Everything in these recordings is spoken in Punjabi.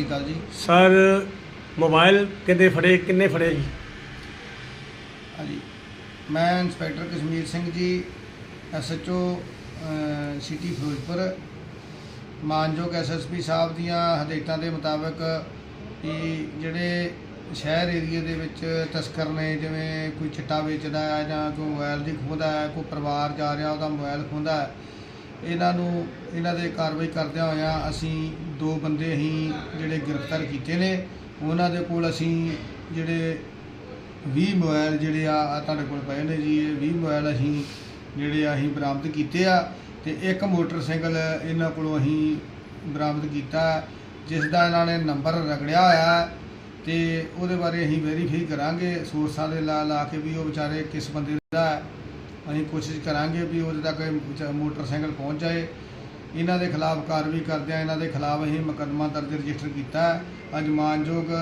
ਸ਼੍ਰੀ ਅਕਾਲ ਜੀ। ਸਰ ਮੋਬਾਈਲ ਕਿੰਨੇ ਫੜੇ ਕਿੰਨੇ ਫੜੇ ਜੀ? ਹਾਂਜੀ। ਮੈਂ inspector Kashmir Singh ji SHO city Firozpur. ਮਾਨਯੋਗ ਐਸਐਸਪੀ ਸਾਹਿਬ ਦੀਆਂ ਹਦਾਇਤਾਂ ਦੇ ਮੁਤਾਬਕ ਕਿ ਜਿਹੜੇ ਸ਼ਹਿਰ ਏਰੀਏ ਦੇ ਵਿੱਚ ਤਸਕਰ ਨੇ ਜਿਵੇਂ ਕੋਈ ਚਿੱਟਾ ਵੇਚਦਾ ਹੈ ਜਾਂ ਕੋਈ ਮੋਬਾਈਲ ਦੀ ਖੋਹਦਾ ਹੈ ਕੋਈ ਪਰਿਵਾਰ ਜਾ ਰਿਹਾ ਉਹਦਾ ਮੋਬਾਈਲ ਖੋਹਦਾ ਹੈ ਇਹਨਾਂ ਨੂੰ, ਇਹਨਾਂ ਦੇ ਕਾਰਵਾਈ ਕਰਦਿਆਂ ਹੋਇਆਂ ਅਸੀਂ ਦੋ ਬੰਦੇ ਅਸੀਂ ਜਿਹੜੇ ਗ੍ਰਿਫਤਾਰ ਕੀਤੇ ਨੇ। ਉਹਨਾਂ ਦੇ ਕੋਲ ਅਸੀਂ ਜਿਹੜੇ 20 ਮੋਬਾਈਲ ਜਿਹੜੇ ਆ ਤੁਹਾਡੇ ਕੋਲ ਪਏ ਨੇ ਜੀ, ਇਹ 20 ਮੋਬਾਈਲ ਅਸੀਂ ਜਿਹੜੇ ਆ ਅਸੀਂ ਬਰਾਮਦ ਕੀਤੇ ਆ ਤੇ ਇੱਕ ਮੋਟਰਸਾਈਕਲ ਇਹਨਾਂ ਕੋਲੋਂ ਅਸੀਂ ਬਰਾਮਦ ਕੀਤਾ, ਜਿਸ ਦਾ ਇਹਨਾਂ ਨੇ ਨੰਬਰ ਰਗੜਿਆ ਹੋਇਆ ਹੈ ਤੇ ਉਹਦੇ ਬਾਰੇ ਅਸੀਂ ਵੈਰੀਫਾਈ ਕਰਾਂਗੇ। ਸੋਰਸਾਂ ਦੇ ਲਾ ਲਾ ਕੇ ਵੀ ਉਹ ਵਿਚਾਰੇ ਕਿਸ ਬੰਦੇ ਦਾ ਅਸੀਂ ਕੋਸ਼ਿਸ਼ ਕਰਾਂਗੇ ਵੀ ਉਹਦੇ ਤੱਕ ਇਹ ਮੋਟਰਸਾਈਕਲ ਪਹੁੰਚ ਜਾਏ। ਇਹਨਾਂ ਦੇ ਖਿਲਾਫ ਕਾਰਵਾਈ ਕਰਦਿਆਂ ਇਹਨਾਂ ਦੇ ਖਿਲਾਫ ਅਸੀਂ ਮੁਕੱਦਮਾ ਦਰਜ ਰਜਿਸਟਰ ਕੀਤਾ ਹੈ। ਅੱਜ ਮਾਨਯੋਗ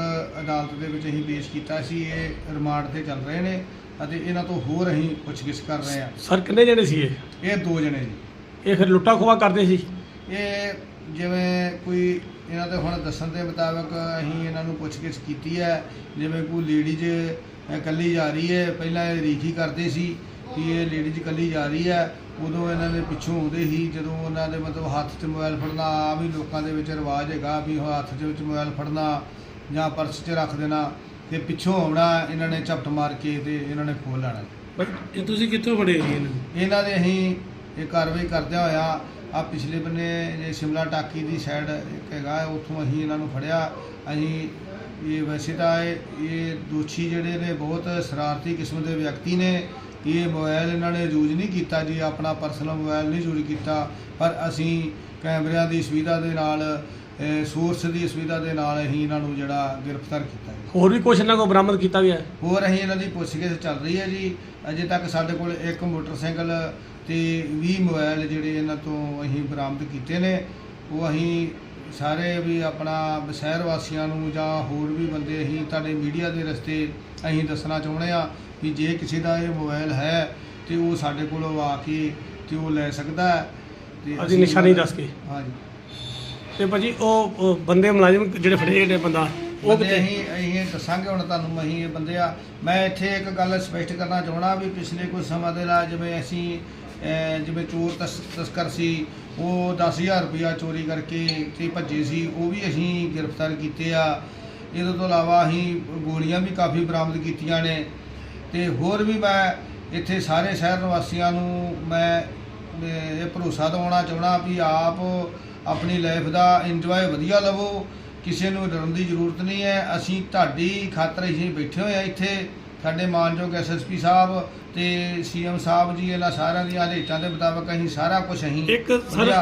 ਅਦਾਲਤ ਦੇ ਵਿੱਚ ਅਸੀਂ ਪੇਸ਼ ਕੀਤਾ ਸੀ। ਇਹ ਰਿਮਾਂਡ ਤੇ ਚੱਲ ਰਹੇ ਨੇ ਅਤੇ ਇਹਨਾਂ ਤੋਂ ਹੋਰ ਅਸੀਂ ਪੁੱਛਗਿੱਛ ਕਰ ਰਹੇ ਹਾਂ। ਸਰ ਕਿੰਨੇ ਜਣੇ ਸੀ ਇਹ? ਇਹ ਦੋ ਜਣੇ ਜੀ। ਇਹ ਫਿਰ ਲੁੱਟਾ ਖੋਆ ਕਰਦੇ ਸੀ? ਇਹ ਜਿਵੇਂ ਕੋਈ ਇਹਨਾਂ ਦੇ ਹੁਣ ਦੱਸਣ ਦੇ ਮੁਤਾਬਕ ਅਸੀਂ ਇਹਨਾਂ ਨੂੰ ਪੁੱਛਗਿੱਛ ਕੀਤੀ ਹੈ। ਜਿਵੇਂ ਕੋਈ ਲੇਡੀਜ਼ ਇਕੱਲੀ ਜਾ ਰਹੀ ਹੈ। ਪਹਿਲਾਂ ਇਹ ਰੀਖੀ ਕਰਦੇ ਸੀ। ਕਿ ਇਹ ਲੇਡੀਜ਼ ਇਕੱਲੀ ਜਾ ਰਹੀ ਹੈ ਉਦੋਂ ਇਹਨਾਂ ਦੇ ਪਿੱਛੋਂ ਆਉਂਦੇ ਸੀ ਜਦੋਂ ਉਹਨਾਂ ਦੇ ਮਤਲਬ ਹੱਥ 'ਚ ਮੋਬਾਈਲ ਫੜਨਾ ਆਮ ਹੀ ਲੋਕਾਂ ਦੇ ਵਿੱਚ ਰਿਵਾਜ ਹੈਗਾ ਵੀ ਹੱਥ ਦੇ ਵਿੱਚ ਮੋਬਾਈਲ ਫੜਨਾ ਜਾਂ ਪਰਸ 'ਚ ਰੱਖ ਦੇਣਾ ਤੇ ਪਿੱਛੋਂ ਆਉਣਾ ਇਹਨਾਂ ਨੇ ਝਪਟ ਮਾਰ ਕੇ ਤੇ ਇਹਨਾਂ ਨੇ ਖੋਲ ਲੈਣਾ। ਇਹ ਤੁਸੀਂ ਕਿੱਥੋਂ ਫੜੇ ਜੀ ਇਹਨੂੰ ਇਹਨਾਂ ਦੇ ਅਸੀਂ ਇਹ ਕਾਰਵਾਈ ਕਰਦਿਆਂ ਹੋਇਆ ਆ ਪਿਛਲੇ ਬੰਨੇ ਜੇ ਸ਼ਿਮਲਾ ਟਾਕੀ ਦੀ ਸਾਈਡ ਇੱਕ ਹੈਗਾ ਉੱਥੋਂ ਅਸੀਂ ਇਹਨਾਂ ਨੂੰ ਫੜਿਆ। ਅਸੀਂ ਇਹ ਵੈਸੇ ਤਾਂ ਇਹ ਇਹ ਦੋਸ਼ੀ ਜਿਹੜੇ ਨੇ ਬਹੁਤ ਸ਼ਰਾਰਤੀ ਕਿਸਮ ਦੇ ਵਿਅਕਤੀ ਨੇ। ਇਹ ਮੋਬਾਈਲ ਇਹਨਾਂ ਨੇ ਯੂਜ਼ ਨਹੀਂ ਕੀਤਾ ਜੀ ਆਪਣਾ ਪਰਸਨਲ ਮੋਬਾਈਲ ਨਹੀਂ ਯੂਜ਼ ਕੀਤਾ। ਪਰ ਅਸੀਂ ਕੈਮਰਿਆਂ ਦੀ ਸੁਵਿਧਾ ਦੇ ਨਾਲ ਸੋਰਸ ਦੀ ਸੁਵਿਧਾ ਦੇ ਨਾਲ ਅਸੀਂ ਇਹਨਾਂ ਨੂੰ ਜਿਹੜਾ ਗ੍ਰਿਫਤਾਰ ਕੀਤਾ ਹੈ ਹੋਰ ਵੀ ਕੁਛ ਇਹਨਾਂ ਕੋਲ ਬਰਾਮਦ ਕੀਤਾ ਗਿਆ ਹੈ? ਹੋਰ ਅਸੀਂ ਇਹਨਾਂ ਦੀ ਪੁੱਛਗਿੱਛ ਚੱਲ ਰਹੀ ਹੈ ਜੀ। ਅਜੇ ਤੱਕ ਸਾਡੇ ਕੋਲ ਇੱਕ ਮੋਟਰਸਾਈਕਲ ਤੇ 20 ਮੋਬਾਈਲ ਜਿਹੜੇ ਇਹਨਾਂ ਤੋਂ ਅਸੀਂ ਬਰਾਮਦ ਕੀਤੇ ਨੇ। ਉਹ ਅਸੀਂ ਸਾਰੇ ਵੀ ਆਪਣਾ ਸ਼ਹਿਰ ਵਾਸੀਆਂ ਨੂੰ ਜਾਂ ਹੋਰ ਵੀ ਬੰਦੇ ਅਸੀਂ ਤੁਹਾਡੇ ਮੀਡੀਆ ਦੇ ਰਸਤੇ ਅਸੀਂ ਦੱਸਣਾ ਚਾਹੁੰਦੇ ਆ ਵੀ ਜੇ ਕਿਸੇ ਦਾ ਇਹ ਮੋਬਾਈਲ ਹੈ ਤੇ ਉਹ ਸਾਡੇ ਕੋਲੋਂ ਆ ਕੇ ਤੇ ਉਹ ਲੈ ਸਕਦਾ ਹੈ ਤੇ ਅਸੀਂ ਨਿਸ਼ਾਨੀ ਦੱਸ ਕੇ। ਹਾਂਜੀ। ਤੇ ਭਾਜੀ ਉਹ ਉਹ ਬੰਦੇ ਮੁਲਾਜ਼ਮ ਜਿਹੜੇ ਫੜੇ ਜਿਹੜੇ ਬੰਦਾ ਉਹ ਬੰਦੇ ਕਿੱਥੇ? ਅਸੀਂ ਅਸੀਂ ਦੱਸਾਂਗੇ ਹੁਣ ਤੁਹਾਨੂੰ ਅਸੀਂ ਇਹ ਬੰਦੇ ਆ। ਮੈਂ ਇੱਥੇ ਇੱਕ ਗੱਲ ਸਪਸ਼ਟ ਕਰਨਾ ਚਾਹਣਾ ਵੀ ਪਿਛਲੇ ਕੁਝ ਸਮਾਂ ਦੇ ਨਾਲ ਜਿਵੇਂ ਅਸੀਂ ਅਹ, ਜਿਵੇਂ ਚੋਰ ਤਸ- ਤਸਕਰ ਸੀ ਉਹ 10000 ਰੁਪਇਆ ਚੋਰੀ ਕਰਕੇ ਤੇ ਭੱਜੇ ਸੀ ਉਹ ਵੀ ਅਸੀਂ ਗ੍ਰਿਫਤਾਰ ਕੀਤੇ ਆ। ਇਹਦੇ ਤੋਂ ਇਲਾਵਾ ਅਸੀਂ ਗੋਲੀਆਂ ਵੀ ਕਾਫੀ ਬਰਾਮਦ ਕੀਤੀਆਂ ਨੇ। ਤੇ ਹੋਰ ਵੀ ਮੈਂ ਇੱਥੇ ਸਾਰੇ ਸ਼ਹਿਰ ਨਿਵਾਸੀਆਂ ਨੂੰ ਮੈਂ ਇਹ ਭਰੋਸਾ ਦਿਵਾਉਣਾ ਚਾਹਣਾ ਵੀ ਆਪ ਆਪਣੀ ਲਾਈਫ ਦਾ ਇੰਜੋਏ ਵਧੀਆ ਲਵੋ। ਕਿਸੇ ਨੂੰ ਡਰਨ ਦੀ ਜ਼ਰੂਰਤ ਨਹੀਂ ਹੈ। ਅਸੀਂ ਤੁਹਾਡੀ ਖਾਤਰ ਅਸੀਂ ਬੈਠੇ ਹੋਏ ਆ ਇੱਥੇ। ਸਾਡੇ ਮਾਨਯੋਗ ਐਸਐਸਪੀ ਸਾਹਿਬ ਤੇ ਸੀਐਮ ਸਾਹਿਬ ਜੀ ਇਹਨਾਂ ਸਾਰਿਆਂ ਦੀਆਂ ਹਦਾਇਤਾਂ ਦੇ ਮੁਤਾਬਕ ਅਸੀਂ ਸਾਰਾ ਕੁਝ ਅਸੀਂ ਇੱਕ ਸਰ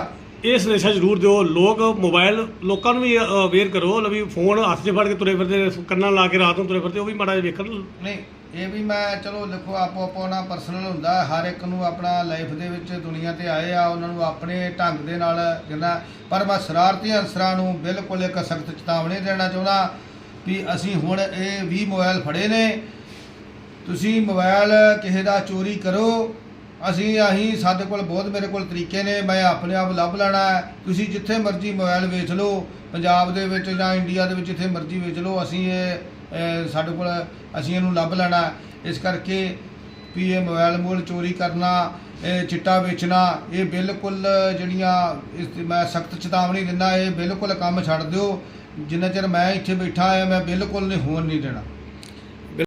ਇਹ ਸੰਦੇਸ਼ਾ ਜ਼ਰੂਰ ਦਿਓ। ਲੋਕ ਮੋਬਾਈਲ ਲੋਕਾਂ ਨੂੰ ਵੀ ਅਵੇਅਰ ਕਰੋ ਲਵੀ ਫੋਨ ਹੱਥ 'ਚ ਫੜ ਕੇ ਤੁਰੇ ਫਿਰਦੇ ਕੰਨਾਂ ਲਾ ਕੇ ਰਾਤ ਨੂੰ ਤੁਰੇ ਫਿਰਦੇ, ਉਹ ਵੀ ਮਾੜਾ ਜਿਹਾ ਵੇਖਣ। ਨਹੀਂ, ਇਹ ਵੀ ਮੈਂ, ਚਲੋ ਦੇਖੋ, ਆਪੋ ਆਪਣਾ ਪਰਸਨਲ ਹੁੰਦਾ। ਹੈ। ਹਰ ਇੱਕ ਨੂੰ ਆਪਣਾ ਲਾਈਫ ਦੇ ਵਿੱਚ ਦੁਨੀਆ ਤੇ ਆਏ ਆ, ਉਹਨਾਂ ਨੂੰ ਆਪਣੇ ਢੰਗ ਦੇ ਨਾਲ ਜਿੰਨਾ ਪਰ ਮੈਂ ਸ਼ਰਾਰਤੀ ਅਨਸਰਾਂ ਨੂੰ ਬਿਲਕੁਲ ਇੱਕ ਸਖਤ ਚੇਤਾਵਨੀ ਦੇਣਾ ਚਾਹੁੰਦਾ ਵੀ ਅਸੀਂ ਹੁਣ ਇਹ 20 ਮੋਬਾਈਲ ਫੜੇ ਨੇ। ਤੁਸੀਂ ਮੋਬਾਈਲ ਕਿਸੇ ਦਾ ਚੋਰੀ ਕਰੋ। ਅਸੀਂ ਅਸੀਂ ਸਾਡੇ ਕੋਲ ਬਹੁਤ ਮੇਰੇ ਕੋਲ ਤਰੀਕੇ ਨੇ, ਮੈਂ ਆਪਣੇ ਆਪ ਲੱਭ ਲੈਣਾ ਤੁਸੀਂ ਜਿੱਥੇ ਮਰਜ਼ੀ ਮੋਬਾਈਲ ਵੇਚ ਲਓ, ਪੰਜਾਬ ਦੇ ਵਿੱਚ ਜਾਂ ਇੰਡੀਆ ਦੇ ਵਿੱਚ ਜਿੱਥੇ ਮਰਜ਼ੀ ਵੇਚ ਲਓ, ਅਸੀਂ ਇਹ ਸਾਡੇ ਕੋਲ, ਅਸੀਂ ਇਹਨੂੰ ਲੱਭ ਲੈਣਾ ਇਸ ਕਰਕੇ ਵੀ ਇਹ ਮੋਬਾਈਲ ਮੋਲ ਚੋਰੀ ਕਰਨਾ, ਇਹ ਚਿੱਟਾ ਵੇਚਣਾ, ਇਹ ਬਿਲਕੁਲ ਜਿਹੜੀਆਂ ਇਸ ਮੈਂ ਸਖਤ ਚੇਤਾਵਨੀ ਦਿੰਦਾ, ਇਹ ਬਿਲਕੁਲ ਕੰਮ ਛੱਡ ਦਿਓ। ਜਿੰਨਾ ਚਿਰ ਮੈਂ ਇੱਥੇ ਬੈਠਾ ਆ ਮੈਂ ਬਿਲਕੁਲ ਨਹੀਂ ਹੋਣ ਨਹੀਂ ਦੇਣਾ।